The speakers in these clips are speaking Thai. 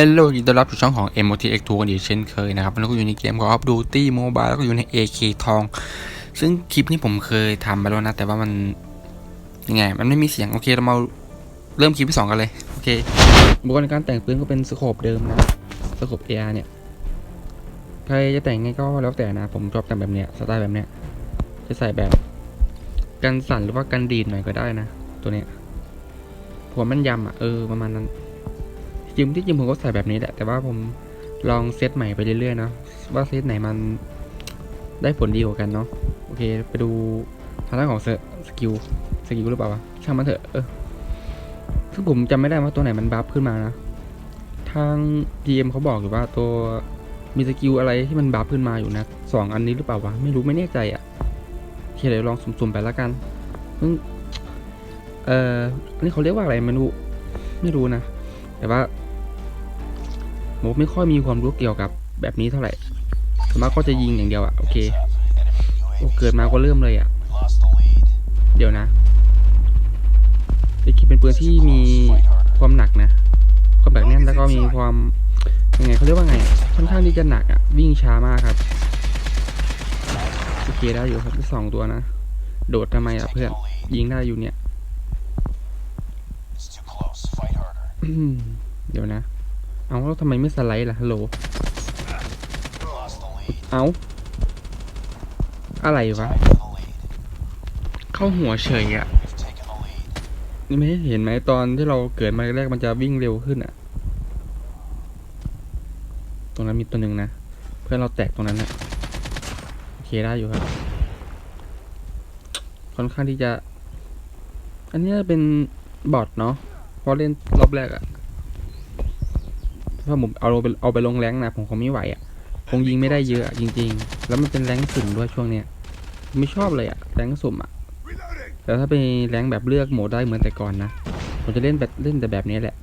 ฮลโลยินดีต้อนรับสู่ช่องของ MOTX2 กันอีกเช่นเคยนะครับวันนี้ก็อยู่ในเกม Call of Duty Mobile แล้วก็อยู่ใน AK ทอง ซึ่งคลิปนี้ผมเคยทำไปแล้วนะ แต่ว่ามันยังไง มันไม่มีเสียง โอเค เรามาเริ่มคลิปที่ 2 กันเลย โอเคอุปกรณ์ในการแต่งปืนก็เป็นสโคปเดิมนะสโคป AR เนี่ย ใครจะแต่งไงก็แล้วแต่นะ ผมชอบแต่งแบบเนี้ย สไตล์แบบเนี้ย จะใส่แบบกันสั่นหรือว่ากันดีดหน่อยก็ได้นะ ตัวเนี้ยผมมันยำอะ เออ ประมาณนั้น ริงที่จริงผมก็ใส่แบบนี้แหละ แต่ว่าผมลองเซตใหม่ไปเรื่อยๆเนาะว่าเซตไหนมันได้ผลดีกว่ากันเนาะโอเค ไปดูทางด้านของสกิลสกิลหรือเปล่าวะช่างมันเถอะเออซึ่งผมจำไม่ได้ว่าตัวไหนมันบัฟขึ้นมานะทาง GM เขาบอกอยู่ว่าตัวมีสกิลอะไรที่มันบัฟขึ้นมาอยู่นะสองอันนี้หรือเปล่าวะไม่รู้ไม่แน่ใจอะ่ะโอเคเดี๋ยวลองสุ่มๆไปแล้วกันซึ่งเอ่ออันนี้เขาเรียกว่าอะไรไม่รู้ไม่รู้นะ แต่ว่า ผมไม่ค่อยมีความรู้เกี่ยวกับแบบนี้เท่าไหร่ส่วนมากก็จะยิงอย่างเดียวอะโอเคโอ้เกิดมาก็เริ่มเลยอะเดี๋ยวนะไอคิดเป็นปืนที่มีความหนักนะความหนักแน่นแล้วก็มีความยังไงเขาเรียกว่าไงค่อนข้างที่จะหนักอะวิ่งช้ามากครับโอเคได้อยู่ครับสองตัวนะโดดทำไมอะเพื่อนยิงได้อยู่เนี่ยเดี๋ยวนะ เอาแล้วทำไมไม่สไลด์ล่ะฮัลโหลเอาอะไรวะ เข้าหัวเฉยอะนี่ไม่เห็นไหมตอนที่เราเกิดมาแรกมันจะวิ่งเร็วขึ้นอะตรงนั้นมีตัวหนึ่งนะ เพื่อนเราแตกตรงนั้นนะโอเคได้อยู่ครับ ค่อนข้างที่จะ อันนี้เป็นบอทเนาะพอเล่นรอบแรกอะ ถ้าผมเอาไปเอาไปลงแรงค์นะผมคงไม่ไหวอะคงยิงไม่ได้เยอะอะจริง ๆ แล้วมันเป็นแรงค์สุ่มด้วยช่วงเนี้ยไม่ชอบเลยอะแรงค์สุ่มอะแต่ถ้าเป็นแรงค์แบบเลือกโหมดได้เหมือนแต่ก่อนนะผมจะเล่นแบบเล่นแต่แบบนี้แหละ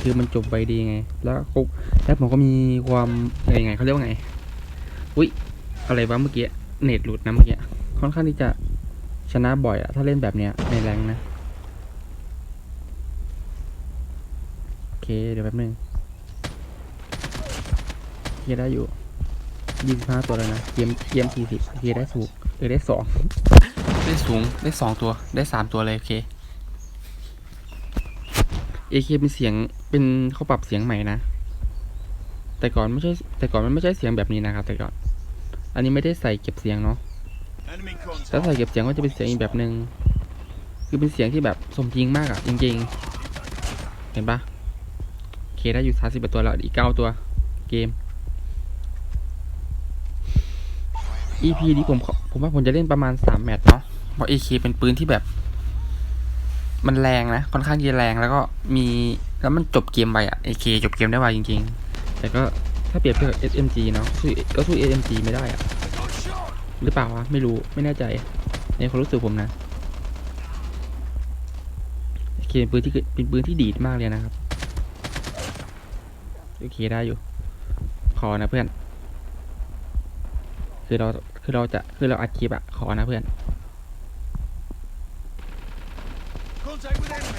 คือมันจบไปดีไง แล้วก็แล้วผมก็มีความอะไรไงเขาเรียกว่าไงอุ้ยอะไรวะเมื่อกี้เน็ตหลุดนะเมื่อกี้ค่อนข้างที่จะชนะบ่อยอะถ้าเล่นแบบเนี้ยในแรงค์นะโอเคเดี๋ยวแป๊บนึง โอเคได้อยู่ยี่สิบห้าตัวแล้วนะเกมเกมสี่สิบโอเคได้ถูกเออได้สองได้สูงได้สองตัวได้สามตัวเลยโอเคเอเคเป็นเสียงเป็นเขาปรับเสียงใหม่นะ แต่ก่อนไม่ใช่แต่ก่อนมันไม่ใช่เสียงแบบนี้นะครับ แต่ก่อน อันนี้ไม่ได้ใส่เก็บเสียงเนาะถ้าใส่เก็บเสียงก็จะเป็นเสียงอีกแบบหนึ่งคือเป็นเสียงที่แบบสมจริงมากอะจริงๆ เห็นปะโอเคได้อยู่สามสิบตัวแล้วอีกเก้าตัวเกม EP นี้ผมผมว่าผมจะเล่นประมาณสามแมตช์เนาะเพราะ AK เป็นปืนที่แบบ มันแรงนะ ค่อนข้างจะแรงแล้วก็มีแล้วมันจบเกมไปอะ AK จบเกมได้ไวจริง ๆ แต่ก็ถ้าเปรียบเทียบกับ SMG เนาะสู้ก็สู้ SMG ไม่ได้อะหรือเปล่าวะไม่รู้ไม่แน่ใจ ในความรู้สึกผมนะโอเคเป็นปืนที่เป็นปืนที่ดีดมากเลยนะครับ โอเคได้อยู่ ขอนะเพื่อน คือเราคือเราจะคือเราอัดคลิปอะขอนะเพื่อน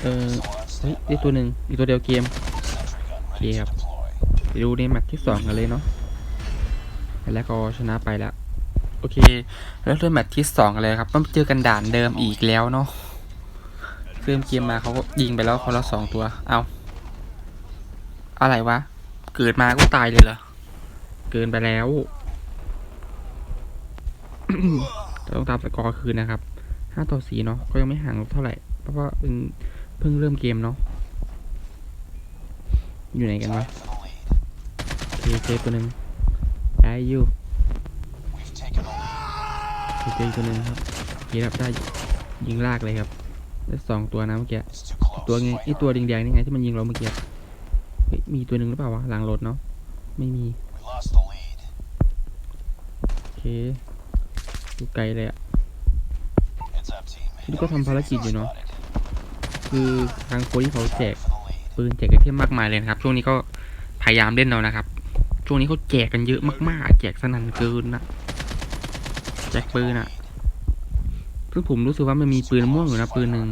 เออเฮ้ยอีกตัวหนึ่งอีกตัวเดียวเกมเคครับไปดูในแมตช์ที่สองกันเลยเนาะแล้วก็ชนะไปแล้วโอเค แล้วเริ่มแมตช์ที่สองกันเลยครับต้องเจอกันด่านเดิมอีกแล้วเนาะเริ่มเกมมาเขาก็ยิงไปแล้วคนละสองตัว เอาอะไรวะ เกิดมาก็ตายเลยเหรอ เกินไปแล้ว เราต้องตามสกอร์คืนนะครับห้าต่อสี่เนาะก็ยังไม่ห่างเท่าไหร่ เพราะว่าเป็นเพิ่งเริ่มเกมเนาะอยู่ไหนกันวะเคเจตัวหนึ่งได้อยู่เคเจตัวหนึ่งครับเครับได้ยิงลากเลยครับได้สองตัวนะเมื่อกี้ตัวไงไอตัวแดงๆนี่ไงที่มันยิงเราเมื่อกี้เฮ้ยมีตัวหนึ่งหรือเปล่าวะหลังรถเนาะไม่มีโอเค ดูไกลเลยอะนี่ก็ทำภารกิจอยู่เนาะ คือทางโค้ชที่เขาแจกปืนแจกไอเทมมากมายเลยนะครับ ช่วงนี้ก็พยายามเล่นเอานะครับ ช่วงนี้เขาแจกกันเยอะมากๆ แจกสนั่นเกินนะ แจกปืนอะซึ่งผมรู้สึกว่ามันมีปืนม่วงอยู่นะปืนหนึ่ง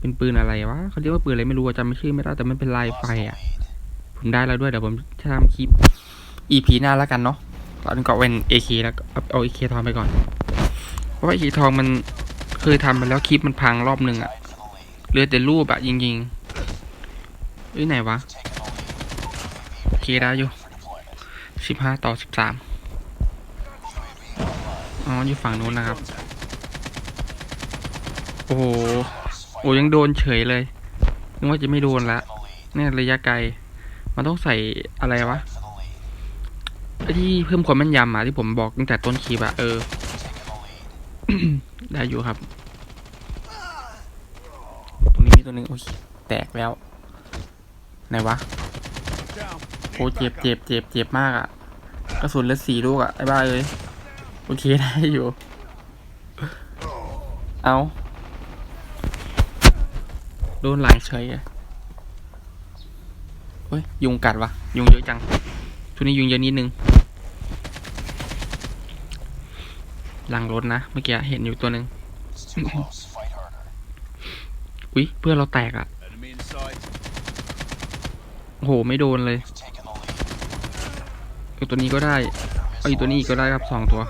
เป็นปืนอะไรวะเขาเรียกว่าปืนอะไรไม่รู้อะจำไม่ชื่อไม่ได้แต่มันเป็นลายไฟอะผมได้แล้วด้วยเดี๋ยวผมจะทำคลิป EP หน้าแล้วกันเนาะ ตอนนี้ก็เป็น AK แล้วก็เอา AK ทองไปก่อน เพราะว่า AK ทองมันเคยทำไปแล้วคลิปมันพังรอบหนึ่งอะเหลือแต่รูปอะยิงยิงๆเอ้ยไหนวะโอเคได้อยู่สิบห้าต่อสิบสามอ๋ออยู่ฝั่งนู้นนะครับ โอ้โหโอ้ยังโดนเฉยเลยนึกว่าจะไม่โดนละเนี่ยระยะไกล มันต้องใส่อะไรวะ ไอที่เพิ่มความแม่นยำอะที่ผมบอกตั้งแต่ต้นคลิปอะเออ ได้อยู่ครับ ตรงนี้มีตัวหนึ่งโอ้ยแตกแล้ว ไหนวะโอ้เจ็บเจ็บเจ็บเจ็บมากอะกระสุนเหลือสี่ลูกอะไอ้บ้าเลยโอเคได้อยู่ เอาโดนหลังเฉยอะเฮ้ยยุงกัดวะยุงเยอะจัง วงนี้ยุงเยอะนิดนึงหลังรถนะ เมื่อกี้เห็นอยู่ตัวหนึ่งอุ๊ย เพื่อนเราแตกอะ Enemy in sight. โอ้โห ไม่โดนเลยตัวนี้ก็ได้เอาอีกตัวนี้อีกก็ได้ครับสองตัว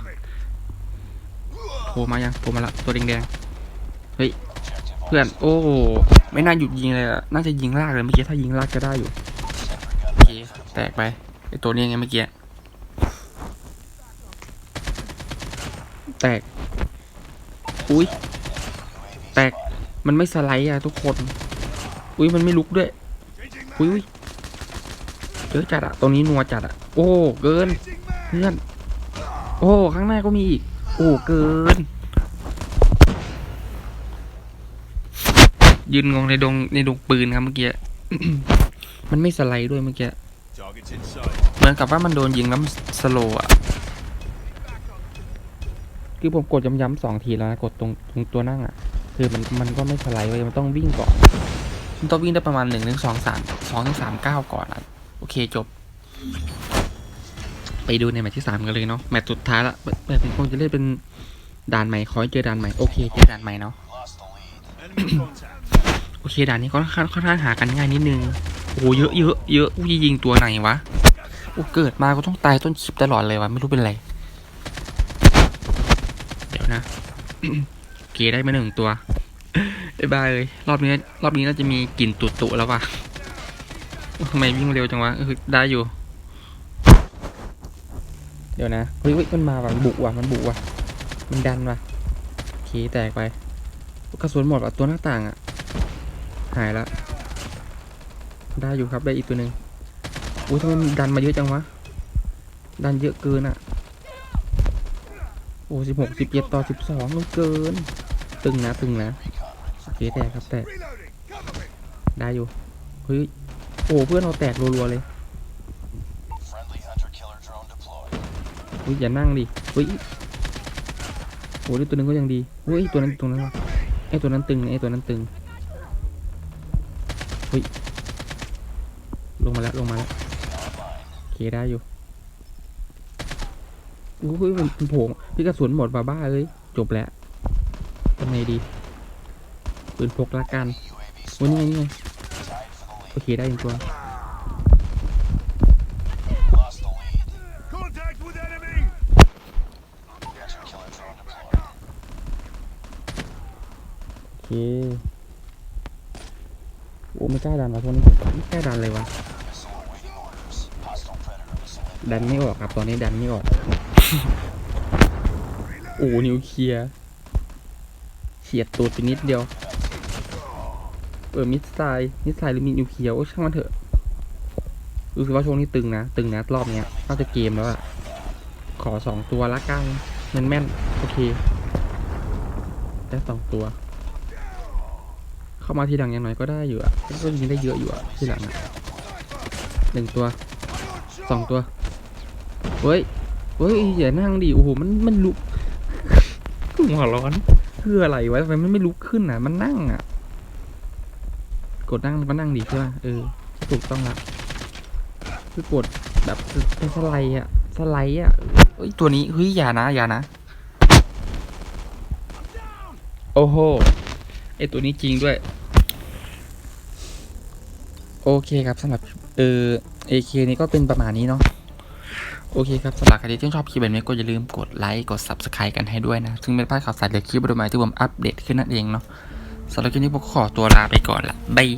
โผล่มายังโผล่มาละตัวแดงๆเฮ้ยเพื่อนโอ้โหไม่น่าหยุดยิงเลยอะน่าจะยิงลากเลยเมื่อกี้ถ้ายิงลากจะได้อยู่โอเคแตกไป ไอตัวนี้ไงเมื่อกี้ แตก อุ้ย แตก มันไม่สไลด์อะทุกคน อุ้ยมันไม่ลุกด้วย อุ้ยเยอะจัดอะตรงนี้นัวจัดอะโอ้ เกินเพื่อน โอ้ ข้างหน้าก็มีอีก โอ้ เกิน ยืนงงในดงในดงปืนครับเมื่อกี้ มันไม่สไลด์ด้วยเมื่อกี้ เหมือนกับว่ามันโดนยิงแล้วมันสโลว์อะคือผมกดย้ำๆสองทีแล้วนะกดตรงตรงตัวนั่งอะคือมันมันก็ไม่สไลด์ไว้ยมันต้องวิ่งก่อนมันต้องวิ่งได้ประมาณหนึ่งถึงสองสามสองถึงสามเก้าวก่อนอะโอเคจบ ไปดูในแมตช์ที่สามกันเลยเนาะแมตช์สุดท้ายละแมตช์ผมคงจะเล่นเป็นด่านใหม่ขอให้เจอด่านใหม่ โอเค เจอด่านใหม่เนาะ โอเคด่านนี้ค่อนข้างค่อนข้างหากันง่ายนิดนึงโอ้โหเยอะเยอะเยอะอุ้ยยิงตัวไหนวะโอ้เกิดมาก็ต้องตายต้นคลิปตลอดเลยวะไม่รู้เป็นไรเดี๋ยวนะเคได้มาหนึ่งตัวบ๊ายบายเลยรอบนี้รอบนี้น่าจะมีกลิ่นตุตุแล้ววะทำไมวิ่งเร็วจังวะได้อยู่ เดี๋ยวนะเฮ้ยเฮ้ยมันมาว่ะมันบุกว่ะมันบุกว่ะมันดันว่ะโอเคแตกไปกระสุนหมดว่ะตัวหน้าต่างอะ หายแล้ว ได้อยู่ครับได้อีกตัวหนึ่งอุ้ยทำไมมันดันมาเยอะจังวะ ดันเยอะเกินอะ โอ้สิบหกสิบเจ็ดต่อสิบสองมันเกิน ตึงนะ ตึงนะโอเคแตกครับแตกได้อยู่ เฮ้ย โอ้เพื่อนเราแตกรัวๆเลยอุ้ยอย่านั่งดิเฮ้ยโอ้ยตัวหนึงก็ยังดีเฮ้ยตัวนั้นตัวนั้นวะไอตัวนั้นตึงไอตัวนั้นตึง ฮ้ย ลงมาแล้วลงมาแล้วโอเคได้อยู่อุ้ยมันมันโผล่พี่กระสุนหมดบ้าบ้าเลย จบแล้วทำไงดีปืนพกละกัน UAV โอ้ยนี่ไงนี่ไง tied for the โอเคได้อีกตัว lead. Lost the lead. Contact with enemy. Hunter killer drone deployed. โอเคโอ้ ไม่กล้าดันวะพวนี้ไม่กล้าดันเลยวะดันไม่ออกครับตอนนี้ดันไม่ออกโอ้นิวเคลียร์เฉียดตูดไปนิดเดียวเออมิสไซล์มิสไซล์หรือมีนิวเคลียร์โอ้ช่างมันเถอะรู้สึกว่าช่วงนี้ตึงนะ ตึงนะรอบเนี้ยน่าจะเกมแล้วอะขอสองตัวละกันแม่นแม่นโอเค ได้สองตัว เข้ามาทีหลังอย่างน้อยก็ได้อยู่อะก็ยิงได้เยอะอยู่อะทีหลังอะหนึ่งตัวสองตัวเฮ้ยเฮ้ยอย่านั่งดิโอ้โหมันมันลุกหัวร้อนคืออะไรวะทำไมมันไม่ลุกขึ้นอะ มันนั่งอะ กดนั่งมันก็นั่งดิใช่ป่ะเออถูกต้องละคือกดแบบเป็นสไลด์อะสไลด์อะเฮ้ยตัวนี้เฮ้ยอย่านะอย่านะ โอ้โห ไอตัวนี้จริงด้วย โอเคครับสำหรับเออ AK นี่ก็เป็นประมาณนี้เนาะโอเคครับสำหรับใครที่ชอบคลิปแบบนี้ก็อย่าลืมกดไลค์กด Subscribe กันให้ด้วยนะ ซึ่งเป็นพาดข่าวสารเรือคลิปใหม่ๆที่ผมอัปเดตขึ้นนั่นเองเนาะสำหรับคลิปนี้ผมขอตัวลาไปก่อนละบาย